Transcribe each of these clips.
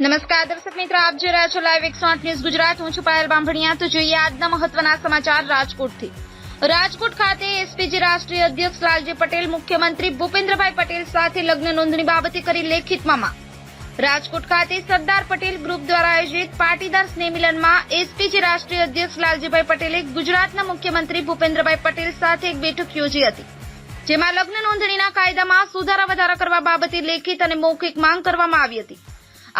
નમસ્કાર, દર્શક મિત્રો, આપ જોઈ રહ્યા છો લાઈવ એકસો આઠ ન્યૂઝ ગુજરાત. હું છું પાયલ બાંભણિયા. તો જોઈએ આજના મહત્વના સમાચાર રાજકોટથી. રાજકોટ ખાતે એસપીજી રાષ્ટ્રીય અધ્યક્ષ લાલજી પટેલ, મુખ્યમંત્રી ભૂપેન્દ્રભાઈ પટેલ સાથે લગ્ન નોંધણી બાબતે કરી લેખિત મામા. રાજકોટ ખાતે સરદાર પટેલ ગ્રુપ દ્વારા આયોજિત પાટીદાર સ્નેહમિલનમાં એસપીજી રાષ્ટ્રીય અધ્યક્ષ લાલજીભાઈ પટેલે ગુજરાતના મુખ્યમંત્રી ભૂપેન્દ્રભાઈ પટેલ સાથે એક બેઠક યોજી હતી. જેમાં લગ્ન નોંધણીના કાયદામાં સુધારા વધારા કરવા બાબતે લેખિત અને મૌખિક માંગ કરવામાં આવી હતી.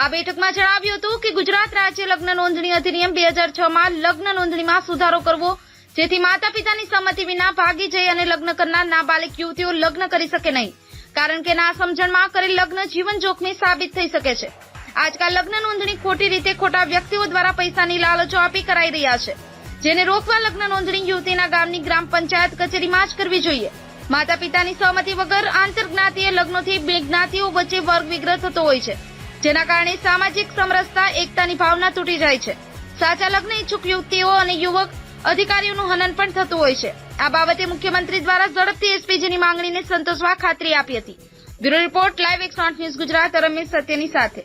આ બેઠકમાં જણાવ્યું હતું કે ગુજરાત રાજ્ય લગ્ન નોંધણી અધિનિયમ બે હજાર છ માં લગ્ન નોંધણીમાં સુધારો કરવો, જેથી માતા પિતાની સંમતિ વિના ભાગી જઈ અને લગ્ન કરનાર નાબાલિક યુવતીઓ લગ્ન કરી શકે નહીં, કારણ કે ના સમજણમાં કરેલ લગ્ન જીવન જોખમી સાબિત થઈ શકે છે. આજકાલ લગ્ન નોંધણી ખોટી રીતે ખોટા વ્યક્તિઓ દ્વારા પૈસાની લાલચો આપી કરાઈ રહ્યા છે, જેને રોકવા લગ્ન નોંધણી યુવતીના ગામની ગ્રામ પંચાયત કચેરીમાં જ કરવી જોઈએ. માતા પિતાની સહમતિ વગર આંતરજ્ઞાતીય લગ્નોથી બે જ્ઞાતિઓ વચ્ચે વર્ગ વિગ્રહ થતો હોય છે. જેના કારણે સામાજિક સમરસતા, એકતાની ભાવના તૂટી જાય છે. સાચા લગ્ન ઈચ્છુક યુવતીઓ અને યુવક અધિકારીઓનું હનન પણ થતું હોય છે. આ બાબતે મુખ્યમંત્રી દ્વારા ઝડપથી એસપીજીની માંગણીને સંતોષવા ખાતરી આપી હતી. Bureau report, live X news Gujarat Ramesh સત્યની સાથે.